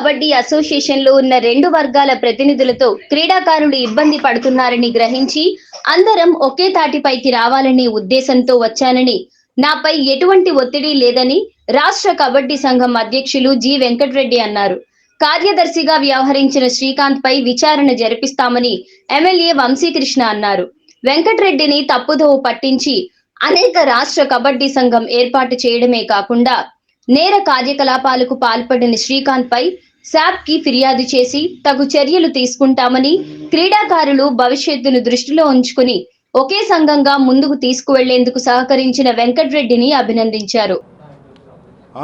కబడ్డీ అసోసియేషన్లో ఉన్న రెండు వర్గాల ప్రతినిధులతో క్రీడాకారులు ఇబ్బంది పడుతున్నారని గ్రహించి అందరం ఒకే తాటిపైకి రావాలనే ఉద్దేశంతో వచ్చానని. నాపై ఎటువంటి ఒత్తిడి లేదని రాష్ట్ర కబడ్డీ సంఘం అధ్యక్షులు జి వెంకటరెడ్డి అన్నారు. కార్యదర్శిగా వ్యవహరించిన శ్రీకాంత్ పై విచారణ జరిపిస్తామని ఎమ్మెల్యే వంశీకృష్ణ అన్నారు. వెంకటరెడ్డిని తప్పుదోవ పట్టించి అనేక రాష్ట్ర కబడ్డీ సంఘం ఏర్పాటు చేయడమే కాకుండా నేర కార్యకలాపాలకు పాల్పడిన శ్రీకాంత్ పై శాప్కి ఫిర్యాదు చేసి తగు చర్యలు తీసుకుంటామని క్రీడాకారులు భవిష్యత్తును దృష్టిలో ఉంచుకుని ఒకే సంఘంగా ముందుకు తీసుకువెళ్ళేందుకు సహకరించిన వెంకటరెడ్డిని అభినందించారు.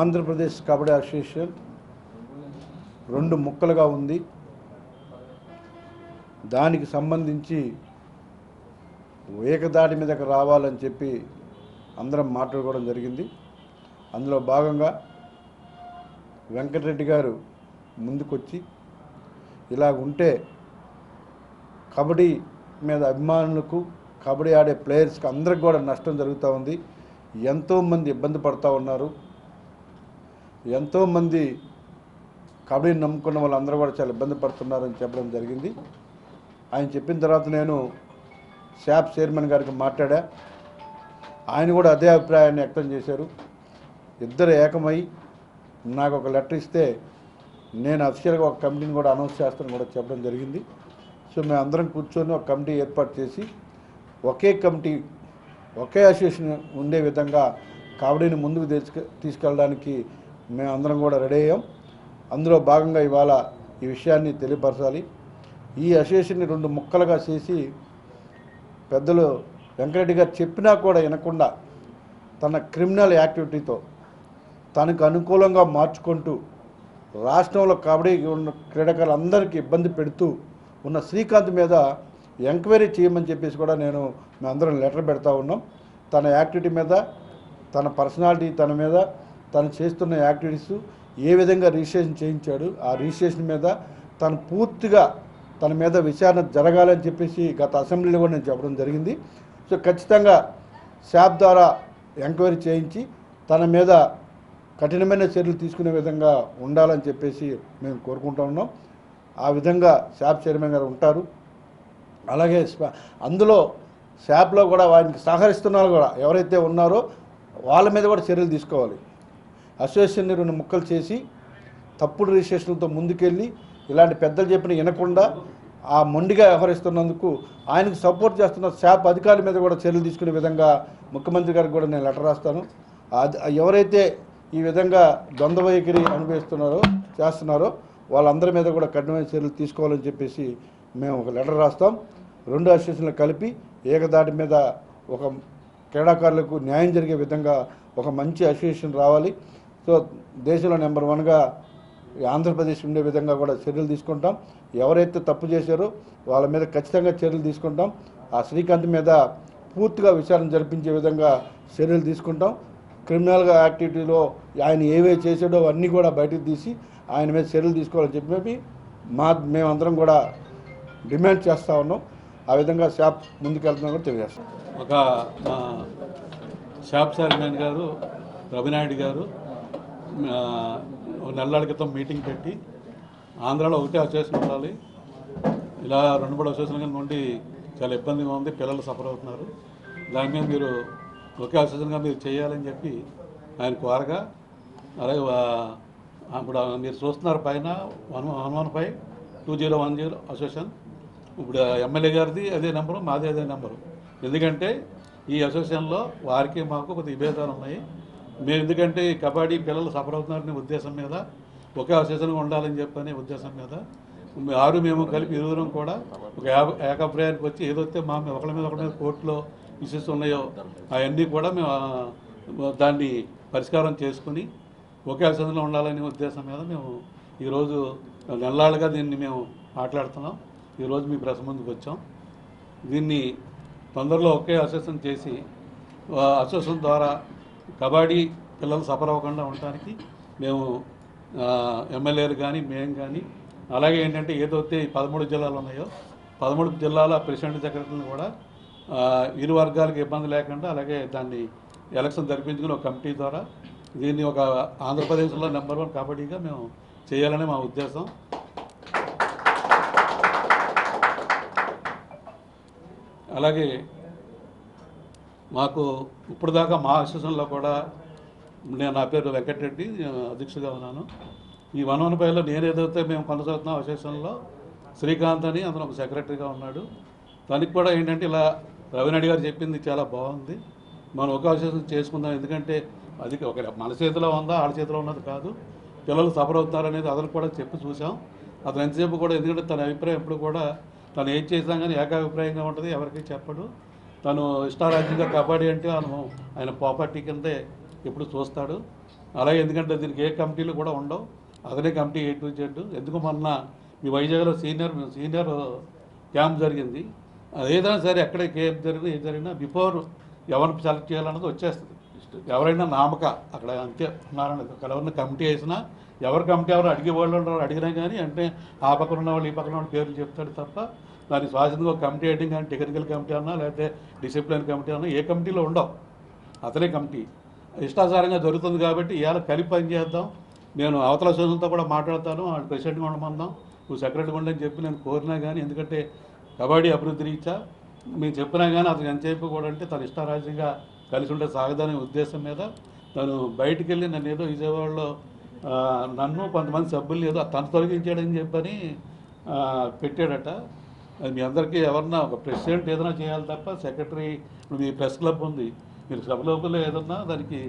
ఆంధ్రప్రదేశ్ కబడ్డీ అసోసియేషన్ రెండు ముక్కలుగా ఉంది. దానికి సంబంధించి ఏకదాటి మీదకి రావాలని చెప్పి అందరం మాట్లాడుకోవడం జరిగింది. అందులో భాగంగా వెంకటరెడ్డి గారు ముందుకొచ్చి ఇలా ఉంటే కబడ్డీ మీద అభిమానులకు కబడ్డీ ఆడే ప్లేయర్స్కి అందరికి కూడా నష్టం జరుగుతూ ఉంది. ఎంతోమంది ఇబ్బంది పడుతూ ఉన్నారు. ఎంతోమంది కబడ్డీని నమ్ముకున్న వాళ్ళందరూ కూడా చాలా ఇబ్బంది పడుతున్నారని చెప్పడం జరిగింది. ఆయన చెప్పిన తర్వాత నేను శాప్ చైర్మన్ గారికి మాట్లాడా. ఆయన కూడా అదే అభిప్రాయాన్ని వ్యక్తం చేశారు. ఇద్దరు ఏకమై నాకు ఒక లెటర్ ఇస్తే నేను అఫీషియల్గా ఒక కమిటీని కూడా అనౌన్స్ చేస్తాను కూడా చెప్పడం జరిగింది. సో మేము అందరం కూర్చొని ఒక కమిటీ ఏర్పాటు చేసి ఒకే కమిటీ ఒకే అసోసియేషన్ ఉండే విధంగా కబడ్డీని ముందుకు తీసుకు తీసుకెళ్ళడానికి మేము అందరం కూడా రెడీ అయ్యాం. అందులో భాగంగా ఇవాళ ఈ విషయాన్ని తెలియపరచాలి. ఈ అసోసియేషన్ని రెండు ముక్కలుగా చేసి పెద్దలు వెంకరెడ్డి గారు చెప్పినా కూడా వినకుండా తన క్రిమినల్ యాక్టివిటీతో తనకు అనుకూలంగా మార్చుకుంటూ రాష్ట్రంలో కబడ్డీ ఉన్న క్రీడాకారులందరికీ ఇబ్బంది పెడుతూ ఉన్న శ్రీకాంత్ మీద ఎంక్వైరీ చేయమని చెప్పేసి కూడా నేను మేమందరం లెటర్ పెడతా ఉన్నాం. తన యాక్టివిటీ మీద తన పర్సనాలిటీ తన మీద తను చేస్తున్న యాక్టివిటీస్ ఏ విధంగా రిజిస్ట్రేషన్ చేయించాడు ఆ రిజిస్ట్రేషన్ మీద తను పూర్తిగా తన మీద విచారణ జరగాలని చెప్పేసి గత అసెంబ్లీలో కూడా నేను చెప్పడం జరిగింది. సో ఖచ్చితంగా శాప్ ద్వారా ఎంక్వైరీ చేయించి తన మీద కఠినమైన చర్యలు తీసుకునే విధంగా ఉండాలని చెప్పేసి మేము కోరుకుంటా ఉన్నాం. ఆ విధంగా శాప్ చైర్మన్ గారు ఉంటారు. అలాగే అందులో శాప్లో కూడా వారికి సహకరిస్తున్నారు కూడా ఎవరైతే ఉన్నారో వాళ్ళ మీద కూడా చర్యలు తీసుకోవాలి. అసోసియేషన్ని రెండు ముక్కలు చేసి తప్పుడు రిజిస్ట్రేషన్లతో ముందుకెళ్ళి ఇలాంటి పెద్దలు చెప్పిన వినకుండా ఆ మొండిగా వ్యవహరిస్తున్నందుకు ఆయనకు సపోర్ట్ చేస్తున్న శాప్ అధికారుల మీద కూడా చర్యలు తీసుకునే విధంగా ముఖ్యమంత్రి గారికి కూడా నేను లెటర్ రాస్తాను. అది ఎవరైతే ఈ విధంగా ద్వంద్వ వైఖరి అనుభవిస్తున్నారో చేస్తున్నారో. వాళ్ళందరి మీద కూడా కఠినమైన చర్యలు తీసుకోవాలని చెప్పేసి మేము ఒక లెటర్ రాస్తాం. రెండు అసోసియేషన్లు కలిపి ఏకదాటి మీద ఒక క్రీడాకారులకు న్యాయం జరిగే విధంగా ఒక మంచి అసోసియేషన్ రావాలి. సో దేశంలో నెంబర్ వన్గా ఆంధ్రప్రదేశ్ ఉండే విధంగా కూడా చర్యలు తీసుకుంటాం. ఎవరైతే తప్పు చేశారో వాళ్ళ మీద ఖచ్చితంగా చర్యలు తీసుకుంటాం. ఆ శ్రీకాంత్ మీద పూర్తిగా విచారణ జరిపించే విధంగా చర్యలు తీసుకుంటాం. క్రిమినల్గా యాక్టివిటీలో ఆయన ఏవే చేశాడో అవన్నీ కూడా బయటకు తీసి ఆయన మీద చర్యలు తీసుకోవాలని చెప్పి మా మేమందరం కూడా డిమాండ్ చేస్తూ ఉన్నాం. ఆ విధంగా షాప్ ముందుకెళ్తున్నాం కూడా తెలియజేస్తాం. ఒక మా షాప్ చైర్మన్ గారు రవినాయుడు గారు ఆ, నెలల క్రితం మీటింగ్ పెట్టి ఆంధ్రాలో ఒకటే అసోసియేషన్ ఉండాలి. ఇలా రెండు మూడు అసోసియేషన్ నుండి చాలా ఇబ్బందిగా ఉంది పిల్లలు సఫర్ అవుతున్నారు. దాని మీద మీరు ఒకే అసోసియేషన్గా మీరు చేయాలని చెప్పి ఆయన కోరగా అలాగే ఇప్పుడు మీరు చూస్తున్నారు పైన one one five two zero one zero association. ఇప్పుడు ఎమ్మెల్యే గారిది అదే నెంబరు మాది అదే నెంబరు. ఎందుకంటే ఈ అసోసియేషన్లో వారికి మాకు కొద్ది విభేదాలు ఉన్నాయి. మేము ఎందుకంటే ఈ కబడ్డీ పిల్లలు సఫర్ అవుతున్నారనే ఉద్దేశం మీద ఒకే అసోసియేషన్గా ఉండాలని చెప్పనే ఉద్దేశం మీద ఆరు మేము కలిపి ఇరువురం కూడా ఒక ఏకాభిప్రాయానికి వచ్చి ఏదైతే మా ఒకళ్ళ ఒకరి మీద ఒకళ్ళ మీద కోర్టులో ఇష్యూస్ ఉన్నాయో అవన్నీ కూడా మేము దాన్ని పరిష్కారం చేసుకుని ఒకే అసోసియేషన్లో ఉండాలనే ఉద్దేశం మీద మేము ఈరోజు నెలలుగా దీన్ని మేము మాట్లాడుతున్నాం. ఈరోజు మీ ప్రెస్ ముందుకు వచ్చాం. దీన్ని తొందరలో ఒకే అసోసియేషన్ చేసి అసోసియేషన్ ద్వారా కబడ్డీ పిల్లలు సఫర్ అవ్వకుండా ఉండటానికి మేము ఎమ్మెల్యేలు కానీ మేము కానీ అలాగే ఏంటంటే ఏదైతే పదమూడు జిల్లాలు ఉన్నాయో పదమూడు జిల్లాల ప్రెసిడెంట్ సెక్రటరీని కూడా ఇరు వర్గాలకు ఇబ్బంది లేకుండా అలాగే దాన్ని ఎలక్షన్ జరిపించుకుని ఒక కమిటీ ద్వారా దీన్ని ఒక ఆంధ్రప్రదేశ్లో నెంబర్ వన్ కబడ్డీగా మేము చేయాలనే మా ఉద్దేశం. అలాగే మాకు ఇప్పటిదాకా మా అసోసియేషన్లో కూడా నేను నా పేరు వెంకటరెడ్డి నేను అధ్యక్షుడిగా ఉన్నాను. ఈ వన్ వన్ ఫైవ్లో నేను ఏదైతే మేము కొనసాగుతున్నాం అసోసియేషన్లో శ్రీకాంత్ అని అతను ఒక సెక్రటరీగా ఉన్నాడు. దానికి కూడా ఏంటంటే ఇలా రవినాయుడు గారు చెప్పింది చాలా బాగుంది. మనం ఒక చేసుకుందాం. ఎందుకంటే అది ఒక మన చేతిలో ఉందా ఆడ చేతిలో ఉన్నది కాదు. పిల్లలు సఫర్ అవుతున్నారు అనేది అతను కూడా చెప్పి చూసాం అతను ఎంతసేపు కూడా ఎందుకంటే తన అభిప్రాయం ఎప్పుడు కూడా తను ఏం చేసినా కానీ ఏకాభిప్రాయంగా ఉంటుంది ఎవరికి చెప్పడు. తను ఇష్టారాజ్యంగా కబడ్డీ అంటే ఆయన ఆయన ప్రాపర్టీ కిందే ఎప్పుడు చూస్తాడు. అలాగే ఎందుకంటే దీనికి ఏ కమిటీలు కూడా ఉండవు. అతనే కమిటీ ఏ టు జెడ్. ఎందుకు మొన్న మీ వైజాగ్లో సీనియర్ సీనియర్ క్యాంప్ జరిగింది. ఏదైనా సరే ఎక్కడికి ఏం జరిగినా ఏది జరిగినా బిఫోర్ ఎవరిని సెలెక్ట్ చేయాలన్నది వచ్చేస్తుంది. ఎవరైనా నామక అక్కడ అంతే ఉన్నారని అక్కడ కమిటీ వేసినా ఎవరు కమిటీ ఎవరు అడిగే వాళ్ళు ఉన్నారు అడిగినా కానీ అంటే ఆ పక్కన ఉన్న వాళ్ళు ఈ పక్కన వాళ్ళు పేర్లు చెప్తాడు తప్ప దానికి స్వాధీనంగా ఒక కమిటీ వేయడం కానీ టెక్నికల్ కమిటీ అన్నా లేకపోతే డిసిప్లిన్ కమిటీ అన్నా ఏ కమిటీలో ఉండవు. అతనే కమిటీ. ఇష్టాసారంగా జరుగుతుంది కాబట్టి ఇవాళ కలిపి పని చేద్దాం. నేను అవతల సోదరులతో కూడా మాట్లాడతాను వాళ్ళు ప్రెసిడెంట్గా ఉండమందాం నువ్వు సెక్రటరీగా ఉండని చెప్పి నేను కోరినా కానీ ఎందుకంటే కబడ్డీ అభివృద్ధి రీత్యా మేము చెప్పినా కానీ అతను ఎంతసేపు కూడా అంటే తన ఇష్టారాజ్యంగా కలిసి ఉంటే సాగదనే ఉద్దేశం మీద తను బయటికి వెళ్ళి నన్ను ఏదో విజయవాడలో నన్ను కొంతమంది సభ్యులు ఏదో తను తొలగించాడని చెప్పని పెట్టాడట. అది మీ అందరికీ ఎవరన్నా ఒక ప్రెసిడెంట్ ఏదైనా చేయాలి తప్ప సెక్రటరీ ఇప్పుడు మీ ప్రెస్ క్లబ్ ఉంది. మీరు క్లబ్ లోపల ఏదన్నా దానికి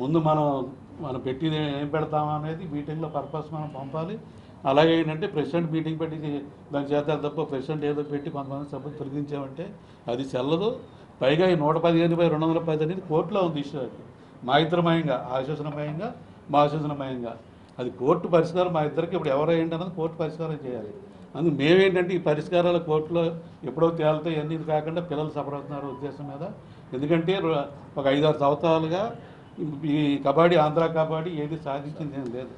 ముందు మనం మనం పెట్టి ఏం పెడతామా అనేది మీటింగ్లో పర్పస్ మనం పంపాలి. అలాగే ఏంటంటే ప్రెసిడెంట్ మీటింగ్ పెట్టి దాని చేస్తారు తప్ప ప్రెసిడెంట్ ఏదో పెట్టి కొంతమంది సభ్యులు తొలగించామంటే అది చెల్లదు. పైగా ఈ నూట పదిహేను బై రెండు వందల పది అనేది కోర్టులో ఉంది ఇష్యూ అది. మా ఇద్దరు మయంగా మా ఆశోసనమయంగా అది కోర్టు పరిష్కారం మా ఇద్దరికి ఇప్పుడు ఎవరు ఏంటి అన్నది కోర్టు పరిష్కారం చేయాలి. అందుకు మేమేంటంటే ఈ పరిష్కారాల కోర్టులో ఎప్పుడో తేలుతాయి అన్నీ కాకుండా పిల్లలు సఫర్ అవుతున్నారు ఉద్దేశం మీద. ఎందుకంటే ఒక ఐదారు సంవత్సరాలుగా ఈ కబడ్డీ ఆంధ్ర కబడ్డీ ఏది సాధించింది ఏం లేదు.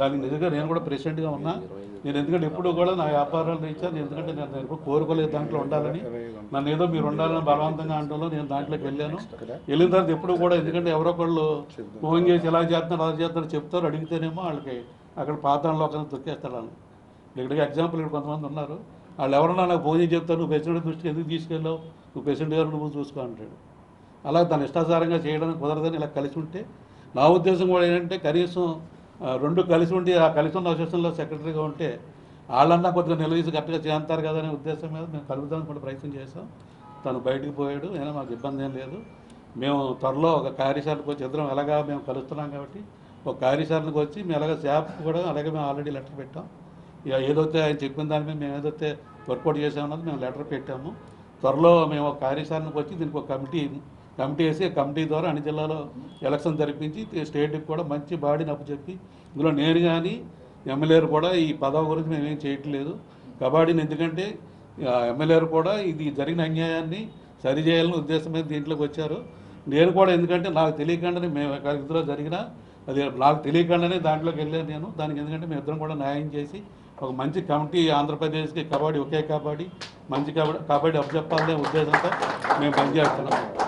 దానికి నిజంగా నేను కూడా ప్రెసిడెంట్గా ఉన్నా. నేను ఎందుకంటే ఎప్పుడు కూడా నా వ్యాపారాలు రీత్యా నేను ఎందుకంటే నేను ఎప్పుడు కోరుకోలేదు దాంట్లో ఉండాలని. నన్ను ఏదో మీరు ఉండాలని బలవంతంగా అంటలో నేను దాంట్లోకి వెళ్ళాను. వెళ్ళిన తర్వాత ఎప్పుడు కూడా ఎందుకంటే ఎవరో ఒకళ్ళు ఫోన్ చేసి ఎలా చేస్తున్నారు అలా చేస్తున్నారు చెప్తారు. అడిగితేనేమో వాళ్ళకి అక్కడ పాతంలో ఒకరిని తొక్కేస్తాడు వాళ్ళు. ఇక్కడికి ఎగ్జాంపుల్ ఇక్కడ కొంతమంది ఉన్నారు. వాళ్ళు ఎవరన్నా నాకు ఫోన్ చేసి చెప్తారు నువ్వు ప్రెసిడెంట్ దృష్టికి ఎందుకు తీసుకెళ్ళావు? నువ్వు ప్రెసిడెంట్ గారు నువ్వు చూసుకో అంటాడు. అలా తన ఇష్టాసారంగా చేయడం కుదరదని ఇలా కలిసి ఉంటే నా ఉద్దేశం కూడా ఏంటంటే కనీసం రెండు కలిసి ఉండి ఆ కలిసి ఉన్న అసోసియేషన్లో సెక్రటరీగా ఉంటే వాళ్ళన్నా కొద్దిగా నిలదీసి గట్టిగా చేస్తారు కదా అనే ఉద్దేశం మీద మేము కలుగుదానికి కూడా ప్రయత్నం చేసాం తను బయటికి పోయాడు అయినా మాకు ఇబ్బంది ఏం లేదు. మేము త్వరలో ఒక కార్యశాలకు వచ్చి ఇద్దరం ఎలాగా మేము కలుస్తున్నాం కాబట్టి ఒక కార్యశాలకు వచ్చి మేము ఎలాగ శాప్ కూడా అలాగే మేము ఆల్రెడీ లెటర్ పెట్టాం. ఇక ఏదైతే ఆయన చెప్పిన దాని మీద మేము ఏదైతే వర్కౌట్ చేసామన్నది మేము లెటర్ పెట్టాము. త్వరలో మేము ఒక కార్యశాలకు వచ్చి దీనికి ఒక కమిటీ కమిటీ వేసి కమిటీ ద్వారా అన్ని జిల్లాలో ఎలక్షన్ జరిపించి స్టేట్కి కూడా మంచి బాడీని అప్పచెప్పి ఇందులో నేను కానీ ఎమ్మెల్యేలు కూడా ఈ పదవి గురించి మేమేం చేయట్లేదు. కబడ్డీని ఎందుకంటే ఎమ్మెల్యేలు కూడా ఇది జరిగిన అన్యాయాన్ని సరిచేయాలని ఉద్దేశం మీద దీంట్లోకి వచ్చారు. నేను కూడా ఎందుకంటే నాకు తెలియకుండానే మేము ఇద్దరు జరిగిన అది నాకు తెలియకుండానే దాంట్లోకి వెళ్ళాను నేను. దానికి ఎందుకంటే మేము ఇద్దరం కూడా న్యాయం చేసి ఒక మంచి కమిటీ ఆంధ్రప్రదేశ్కి కబడ్డీ ఒకే కబడ్డీ మంచి కబడ్డీ కబడ్డీ అప్పచెప్పాలనే ఉద్దేశంతో మేము పనిచేస్తున్నాం.